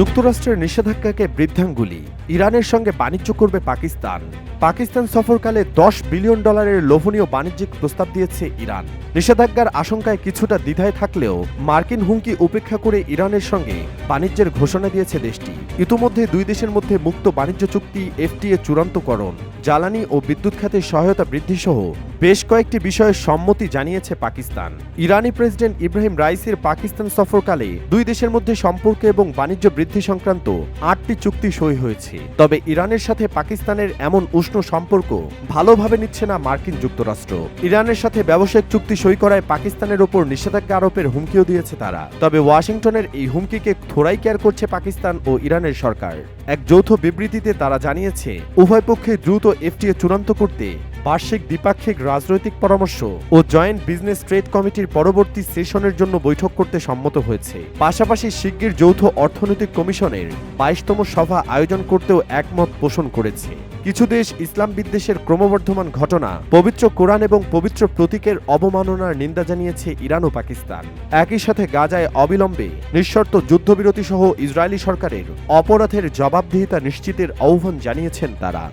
যুক্তরাষ্ট্রের নিষেধাজ্ঞাকে বৃদ্ধাঙ্গুলি। ইরানের সঙ্গে বাণিজ্য করবে পাকিস্তান। পাকিস্তান সফরকালে দশ বিলিয়ন ডলারের লোভনীয় বাণিজ্যিক প্রস্তাব দিয়েছে ইরান। নিষেধাজ্ঞার আশঙ্কায় কিছুটা দ্বিধায় থাকলেও মার্কিন হুমকি উপেক্ষা করে ইরানের সঙ্গে বাণিজ্যের ঘোষণা দিয়েছে দেশটি। ইতিমধ্যে দুই দেশের মধ্যে মুক্ত বাণিজ্য চুক্তি এফটিএ চূড়ান্তকরণ, জ্বালানি ও বিদ্যুৎ খাতের সহায়তা বৃদ্ধি সহ বেশ কয়েকটি বিষয়ে সম্মতি জানিয়েছে পাকিস্তান। ইরানি প্রেসিডেন্ট ইব্রাহিম রাইসের পাকিস্তান সফরকালে দুই দেশের মধ্যে সম্পর্ক এবং বাণিজ্য বৃদ্ধি সংক্রান্ত আটটি চুক্তি সই হয়েছে। তবে ইরানের সাথে পাকিস্তানের এমন উষ্ণ সম্পর্ক ভালোভাবে নিচ্ছে না মার্কিন যুক্তরাষ্ট্র। ইরানের সাথে ব্যবসায়িক চুক্তি সই করায় পাকিস্তানের ওপর নিষেধাজ্ঞা আরোপের হুমকিও দিয়েছে তারা। তবে ওয়াশিংটনের এই হুমকিকে থোড়াই কেয়ার করছে পাকিস্তান ও ইরানের সরকার। এক যৌথ বিবৃতিতে তারা জানিয়েছে, উভয় পক্ষে দ্রুত এফটিএ চূড়ান্ত করতে বার্ষিক দ্বিপাক্ষিক রাজনৈতিক পরামর্শ ও জয়েন্ট বিজনেস ট্রেড কমিটির পরবর্তী সেশনের জন্য বৈঠক করতে সম্মত হয়েছে। পাশাপাশি শিগগির যৌথ অর্থনৈতিক কমিশনের বাইশতম সভা আয়োজন করতেও একমত পোষণ করেছে। কিছু দেশ ইসলাম বিদ্বেষের ক্রমবর্ধমান ঘটনা, পবিত্র কোরআন এবং পবিত্র প্রতীকের অবমাননার নিন্দা জানিয়েছে ইরান ও পাকিস্তান। একই সাথে গাজায় অবিলম্বে নিঃশর্ত যুদ্ধবিরতি সহ ইসরায়েলি সরকারের অপরাধের জবাবদিহিতা নিশ্চিতের আহ্বান জানিয়েছেন তারা।